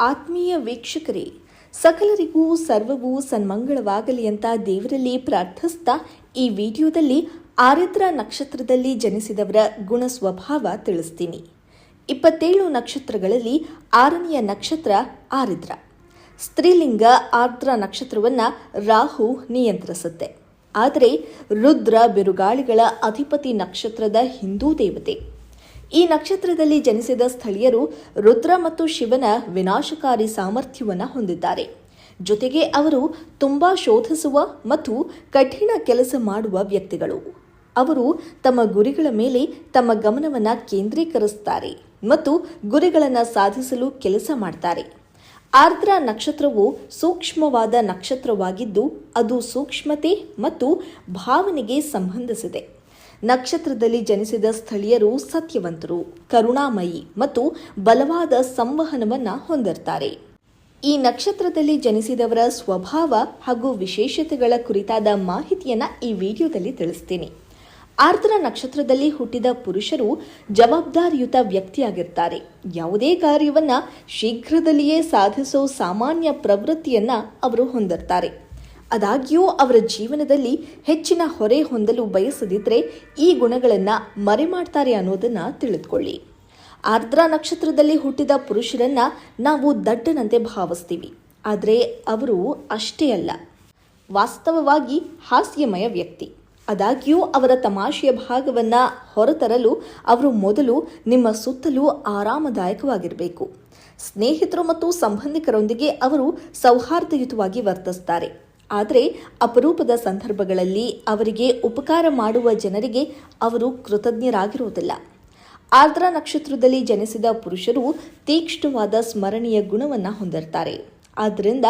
ಆತ್ಮೀಯ ವೀಕ್ಷಕರೇ, ಸಕಲರಿಗೂ ಸರ್ವವೂ ಸನ್ಮಂಗಳವಾಗಲಿ ಅಂತ ದೇವರಲ್ಲಿ ಪ್ರಾರ್ಥಿಸ್ತಾ ಈ ವಿಡಿಯೋದಲ್ಲಿ ಆರಿದ್ರ ನಕ್ಷತ್ರದಲ್ಲಿ ಜನಿಸಿದವರ ಗುಣ ಸ್ವಭಾವ ತಿಳಿಸ್ತೀನಿ. ಇಪ್ಪತ್ತೇಳು ನಕ್ಷತ್ರಗಳಲ್ಲಿ ಆರನೆಯ ನಕ್ಷತ್ರ ಆರಿದ್ರ ಸ್ತ್ರೀಲಿಂಗ ಆರ್ದ್ರ ನಕ್ಷತ್ರವನ್ನ ರಾಹು ನಿಯಂತ್ರಿಸುತ್ತೆ. ಆದರೆ ರುದ್ರ ಬಿರುಗಾಳಿಗಳ ಅಧಿಪತಿ ನಕ್ಷತ್ರದ ಹಿಂದೂ ದೇವತೆ. ಈ ನಕ್ಷತ್ರದಲ್ಲಿ ಜನಿಸಿದ ಸ್ಥಳೀಯರು ರುದ್ರ ಮತ್ತು ಶಿವನ ವಿನಾಶಕಾರಿ ಸಾಮರ್ಥ್ಯವನ್ನು ಹೊಂದಿದ್ದಾರೆ. ಜೊತೆಗೆ ಅವರು ತುಂಬಾ ಶೋಧಿಸುವ ಮತ್ತು ಕಠಿಣ ಕೆಲಸ ಮಾಡುವ ವ್ಯಕ್ತಿಗಳು. ಅವರು ತಮ್ಮ ಗುರಿಗಳ ಮೇಲೆ ತಮ್ಮ ಗಮನವನ್ನು ಕೇಂದ್ರೀಕರಿಸುತ್ತಾರೆ ಮತ್ತು ಗುರಿಗಳನ್ನು ಸಾಧಿಸಲು ಕೆಲಸ ಮಾಡ್ತಾರೆ. ಆರ್ದ್ರ ನಕ್ಷತ್ರವು ಸೂಕ್ಷ್ಮವಾದ ನಕ್ಷತ್ರವಾಗಿದ್ದು ಅದು ಸೂಕ್ಷ್ಮತೆ ಮತ್ತು ಭಾವನೆಗೆ ಸಂಬಂಧಿಸಿದೆ. ನಕ್ಷತ್ರದಲ್ಲಿ ಜನಿಸಿದ ಸ್ಥಳೀಯರು ಸತ್ಯವಂತರು, ಕರುಣಾಮಯಿ ಮತ್ತು ಬಲವಾದ ಸಂವಹನವನ್ನ ಹೊಂದಿರ್ತಾರೆ. ಈ ನಕ್ಷತ್ರದಲ್ಲಿ ಜನಿಸಿದವರ ಸ್ವಭಾವ ಹಾಗೂ ವಿಶೇಷತೆಗಳ ಕುರಿತಾದ ಮಾಹಿತಿಯನ್ನ ಈ ವಿಡಿಯೋದಲ್ಲಿ ತಿಳಿಸ್ತೀನಿ. ಆರ್ದ್ರ ನಕ್ಷತ್ರದಲ್ಲಿ ಹುಟ್ಟಿದ ಪುರುಷರು ಜವಾಬ್ದಾರಿಯುತ ವ್ಯಕ್ತಿಯಾಗಿರ್ತಾರೆ. ಯಾವುದೇ ಕಾರ್ಯವನ್ನ ಶೀಘ್ರದಲ್ಲಿಯೇ ಸಾಧಿಸೋ ಸಾಮಾನ್ಯ ಪ್ರವೃತ್ತಿಯನ್ನ ಅವರು ಹೊಂದಿರ್ತಾರೆ. ಆದಾಗ್ಯೂ ಅವರ ಜೀವನದಲ್ಲಿ ಹೆಚ್ಚಿನ ಹೊರೆ ಹೊಂದಲು ಬಯಸದಿದ್ರೆ ಈ ಗುಣಗಳನ್ನು ಮರೆಮಾಡ್ತಾರೆ ಅನ್ನೋದನ್ನ ತಿಳಿದುಕೊಳ್ಳಿ. ಆರ್ದ್ರ ನಕ್ಷತ್ರದಲ್ಲಿ ಹುಟ್ಟಿದ ಪುರುಷರನ್ನ ನಾವು ದಡ್ಡನಂತೆ ಭಾವಿಸ್ತೀವಿ. ಆದರೆ ಅವರು ಅಷ್ಟೇ ಅಲ್ಲ. ವಾಸ್ತವವಾಗಿ ಹಾಸ್ಯಮಯ ವ್ಯಕ್ತಿ. ಆದಾಗ್ಯೂ ಅವರ ತಮಾಷೆಯ ಭಾಗವನ್ನ ಹೊರತರಲು ಅವರು ಮೊದಲು ನಿಮ್ಮ ಸುತ್ತಲೂ ಆರಾಮದಾಯಕವಾಗಿರಬೇಕು. ಸ್ನೇಹಿತರು ಮತ್ತು ಸಂಬಂಧಿಕರೊಂದಿಗೆ ಅವರು ಸೌಹಾರ್ದಯುತವಾಗಿ ವರ್ತಿಸ್ತಾರೆ. ಆದರೆ ಅಪರೂಪದ ಸಂದರ್ಭಗಳಲ್ಲಿ ಅವರಿಗೆ ಉಪಕಾರ ಮಾಡುವ ಜನರಿಗೆ ಅವರು ಕೃತಜ್ಞರಾಗಿರುವುದಿಲ್ಲ. ಆರ್ದ್ರ ನಕ್ಷತ್ರದಲ್ಲಿ ಜನಿಸಿದ ಪುರುಷರು ತೀಕ್ಷ್ಣವಾದ ಸ್ಮರಣೀಯ ಗುಣವನ್ನು ಹೊಂದಿರ್ತಾರೆ. ಆದ್ದರಿಂದ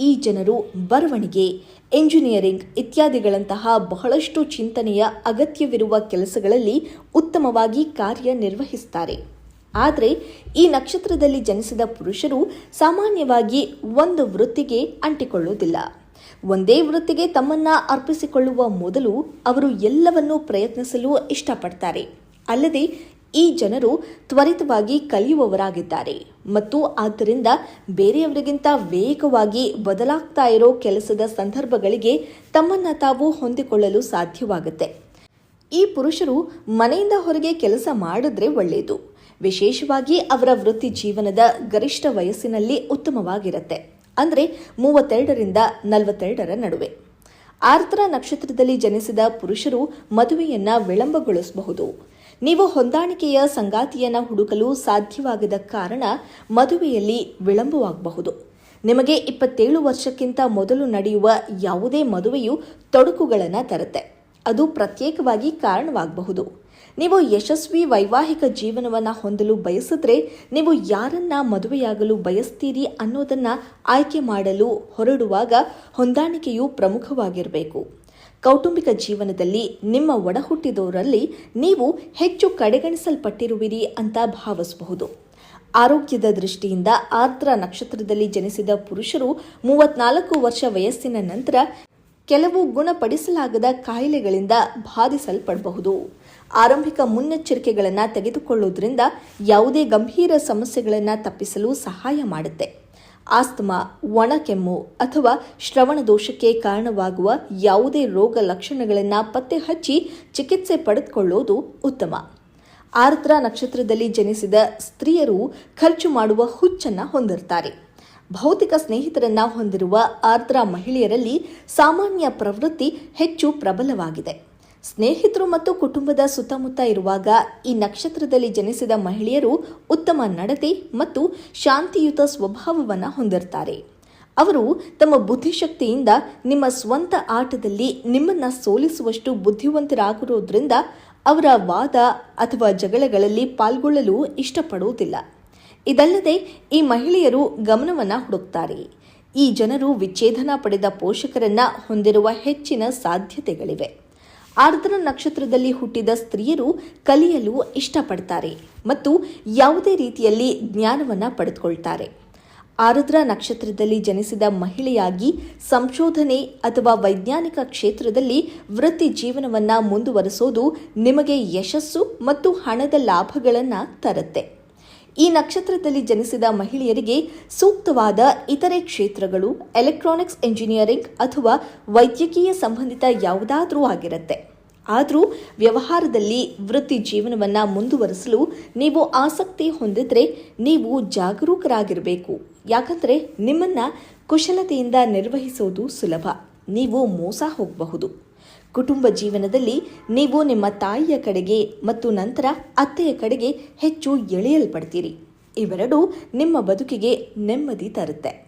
ಈ ಜನರು ಬರವಣಿಗೆ, ಎಂಜಿನಿಯರಿಂಗ್ ಇತ್ಯಾದಿಗಳಂತಹ ಬಹಳಷ್ಟು ಚಿಂತನೆಯ ಅಗತ್ಯವಿರುವ ಕೆಲಸಗಳಲ್ಲಿ ಉತ್ತಮವಾಗಿ ಕಾರ್ಯನಿರ್ವಹಿಸುತ್ತಾರೆ ಆದರೆ ಈ ನಕ್ಷತ್ರದಲ್ಲಿ ಜನಿಸಿದ ಪುರುಷರು ಸಾಮಾನ್ಯವಾಗಿ ಒಂದು ವೃತ್ತಿಗೆ ಅಂಟಿಕೊಳ್ಳುವುದಿಲ್ಲ. ಒಂದೇ ವೃತ್ತಿಗೆ ತಮ್ಮನ್ನ ಅರ್ಪಿಸಿಕೊಳ್ಳುವ ಮೊದಲು ಅವರು ಎಲ್ಲವನ್ನೂ ಪ್ರಯತ್ನಿಸಲು ಇಷ್ಟಪಡ್ತಾರೆ. ಅಲ್ಲದೆ ಈ ಜನರು ತ್ವರಿತವಾಗಿ ಕಲಿಯುವವರಾಗಿದ್ದಾರೆ. ಮತ್ತು ಆದ್ದರಿಂದ ಬೇರೆಯವರಿಗಿಂತ ವೇಗವಾಗಿ ಬದಲಾಗ್ತಾ ಇರೋ ಕೆಲಸದ ಸಂದರ್ಭಗಳಿಗೆ ತಮ್ಮನ್ನ ತಾವು ಹೊಂದಿಕೊಳ್ಳಲು ಸಾಧ್ಯವಾಗುತ್ತೆ. ಈ ಪುರುಷರು ಮನೆಯಿಂದ ಹೊರಗೆ ಕೆಲಸ ಮಾಡಿದ್ರೆ ಒಳ್ಳೆಯದು ವಿಶೇಷವಾಗಿ ಅವರ ವೃತ್ತಿ ಜೀವನದ ಗರಿಷ್ಠ ವಯಸ್ಸಿನಲ್ಲಿ ಉತ್ತಮವಾಗಿರುತ್ತೆ. ಅಂದರೆ ಮೂವತ್ತೆರಡರಿಂದ ನಲವತ್ತೆರಡರ ನಡುವೆ. ಆರ್ದ್ರ ನಕ್ಷತ್ರದಲ್ಲಿ ಜನಿಸಿದ ಪುರುಷರು ಮದುವೆಯನ್ನ ವಿಳಂಬಗೊಳಿಸಬಹುದು. ನೀವು ಹೊಂದಾಣಿಕೆಯ ಸಂಗಾತಿಯನ್ನ ಹುಡುಕಲು ಸಾಧ್ಯವಾಗದ ಕಾರಣ ಮದುವೆಯಲ್ಲಿ ವಿಳಂಬವಾಗಬಹುದು. ನಿಮಗೆ ಇಪ್ಪತ್ತೇಳು ವರ್ಷಕ್ಕಿಂತ ಮೊದಲು ನಡೆಯುವ ಯಾವುದೇ ಮದುವೆಯು ತೊಡಕುಗಳನ್ನು ತರುತ್ತೆ. ಅದು ಪ್ರತ್ಯೇಕವಾಗಿ ಕಾರಣವಾಗಬಹುದು. ನೀವು ಯಶಸ್ವಿ ವೈವಾಹಿಕ ಜೀವನವನ್ನು ಹೊಂದಲು ಬಯಸಿದ್ರೆ ನೀವು ಯಾರನ್ನ ಮದುವೆಯಾಗಲು ಬಯಸ್ತೀರಿ ಅನ್ನೋದನ್ನ ಆಯ್ಕೆ ಮಾಡಲು ಹೊರಡುವಾಗ ಹೊಂದಾಣಿಕೆಯು ಪ್ರಮುಖವಾಗಿರಬೇಕು. ಕೌಟುಂಬಿಕ ಜೀವನದಲ್ಲಿ ನಿಮ್ಮ ಒಡಹುಟ್ಟಿದವರಲ್ಲಿ ನೀವು ಹೆಚ್ಚು ಕಡೆಗಣಿಸಲ್ಪಟ್ಟಿರುವಿರಿ ಅಂತ ಭಾವಿಸಬಹುದು. ಆರೋಗ್ಯದ ದೃಷ್ಟಿಯಿಂದ ಆರ್ದ್ರ ನಕ್ಷತ್ರದಲ್ಲಿ ಜನಿಸಿದ ಪುರುಷರು ಮೂವತ್ನಾಲ್ಕು ವರ್ಷ ವಯಸ್ಸಿನ ನಂತರ ಕೆಲವು ಗುಣಪಡಿಸಲಾಗದ ಕಾಯಿಲೆಗಳಿಂದ ಬಾಧಿಸಲ್ಪಡಬಹುದು. ಆರಂಭಿಕ ಮುನ್ನೆಚ್ಚರಿಕೆಗಳನ್ನು ತೆಗೆದುಕೊಳ್ಳುವುದರಿಂದ ಯಾವುದೇ ಗಂಭೀರ ಸಮಸ್ಯೆಗಳನ್ನು ತಪ್ಪಿಸಲು ಸಹಾಯ ಮಾಡುತ್ತೆ. ಆಸ್ತಮಾ ಒಣಕೆಮ್ಮು ಅಥವಾ ಶ್ರವಣ ದೋಷಕ್ಕೆ ಕಾರಣವಾಗುವ ಯಾವುದೇ ರೋಗ ಲಕ್ಷಣಗಳನ್ನು ಪತ್ತೆ ಹಚ್ಚಿ ಚಿಕಿತ್ಸೆ ಪಡೆದುಕೊಳ್ಳುವುದು ಉತ್ತಮ. ಆರ್ದ್ರ ನಕ್ಷತ್ರದಲ್ಲಿ ಜನಿಸಿದ ಸ್ತ್ರೀಯರು ಖರ್ಚು ಮಾಡುವ ಹುಚ್ಚನ್ನು ಹೊಂದಿರ್ತಾರೆ. ಭೌತಿಕ ಸ್ನೇಹಿತರನ್ನ ಹೊಂದಿರುವ ಆರ್ದ್ರ ಮಹಿಳೆಯರಲ್ಲಿ ಸಾಮಾನ್ಯ ಪ್ರವೃತ್ತಿ ಹೆಚ್ಚು ಪ್ರಬಲವಾಗಿದೆ. ಸ್ನೇಹಿತರು ಮತ್ತು ಕುಟುಂಬದ ಸುತ್ತಮುತ್ತ ಇರುವಾಗ ಈ ನಕ್ಷತ್ರದಲ್ಲಿ ಜನಿಸಿದ ಮಹಿಳೆಯರು ಉತ್ತಮ ನಡತೆ ಮತ್ತು ಶಾಂತಿಯುತ ಸ್ವಭಾವವನ್ನು ಹೊಂದಿರ್ತಾರೆ. ಅವರು ತಮ್ಮ ಬುದ್ಧಿಶಕ್ತಿಯಿಂದ ನಿಮ್ಮ ಸ್ವಂತ ಆಟದಲ್ಲಿ ನಿಮ್ಮನ್ನ ಸೋಲಿಸುವಷ್ಟು ಬುದ್ಧಿವಂತರಾಗಿರೋದ್ರಿಂದ ಅವರ ವಾದ ಅಥವಾ ಜಗಳಗಳಲ್ಲಿ ಪಾಲ್ಗೊಳ್ಳಲು ಇಷ್ಟಪಡುವುದಿಲ್ಲ. ಇದಲ್ಲದೆ ಈ ಮಹಿಳೆಯರು ಗಮನವನ್ನು ಹುಡುಕ್ತಾರೆ. ಈ ಜನರು ವಿಚ್ಛೇದನ ಪಡೆದ ಪೋಷಕರನ್ನ ಹೊಂದಿರುವ ಹೆಚ್ಚಿನ ಸಾಧ್ಯತೆಗಳಿವೆ. ಆರ್ದ್ರ ನಕ್ಷತ್ರದಲ್ಲಿ ಹುಟ್ಟಿದ ಸ್ತ್ರೀಯರು ಕಲಿಯಲು ಇಷ್ಟಪಡ್ತಾರೆ ಮತ್ತು ಯಾವುದೇ ರೀತಿಯಲ್ಲಿ ಜ್ಞಾನವನ್ನ ಪಡೆದುಕೊಳ್ತಾರೆ. ಆರುದ್ರ ನಕ್ಷತ್ರದಲ್ಲಿ ಜನಿಸಿದ ಮಹಿಳೆಯಾಗಿ ಸಂಶೋಧನೆ ಅಥವಾ ವೈಜ್ಞಾನಿಕ ಕ್ಷೇತ್ರದಲ್ಲಿ ವೃತ್ತಿ ಜೀವನವನ್ನ ಮುಂದುವರಿಸೋದು ನಿಮಗೆ ಯಶಸ್ಸು ಮತ್ತು ಹಣದ ಲಾಭಗಳನ್ನು ತರುತ್ತೆ. ಈ ನಕ್ಷತ್ರದಲ್ಲಿ ಜನಿಸಿದ ಮಹಿಳೆಯರಿಗೆ ಸೂಕ್ತವಾದ ಇತರೆ ಕ್ಷೇತ್ರಗಳು ಎಲೆಕ್ಟ್ರಾನಿಕ್ಸ್ ಎಂಜಿನಿಯರಿಂಗ್ ಅಥವಾ ವೈದ್ಯಕೀಯ ಸಂಬಂಧಿತ ಯಾವುದಾದರೂ ಆಗಿರುತ್ತೆ. ಆದರೂ ವ್ಯವಹಾರದಲ್ಲಿ ವೃತ್ತಿ ಜೀವನವನ್ನು ಮುಂದುವರಿಸಲು ನೀವು ಆಸಕ್ತಿ ಹೊಂದಿದ್ರೆ ನೀವು ಜಾಗರೂಕರಾಗಿರಬೇಕು. ಯಾಕಂದರೆ ನಿಮ್ಮನ್ನು ಕುಶಲತೆಯಿಂದ ನಿರ್ವಹಿಸೋದು ಸುಲಭ. ನೀವು ಮೋಸ ಹೋಗಬಹುದು. ಕುಟುಂಬ ಜೀವನದಲ್ಲಿ ನೀವು ನಿಮ್ಮ ತಾಯಿಯ ಕಡೆಗೆ ಮತ್ತು ನಂತರ ಅತ್ತೆಯ ಕಡೆಗೆ ಹೆಚ್ಚು ಎಳೆಯಲ್ಪಡ್ತೀರಿ. ಇವೆರಡೂ ನಿಮ್ಮ ಬದುಕಿಗೆ ನೆಮ್ಮದಿ ತರುತ್ತೆ.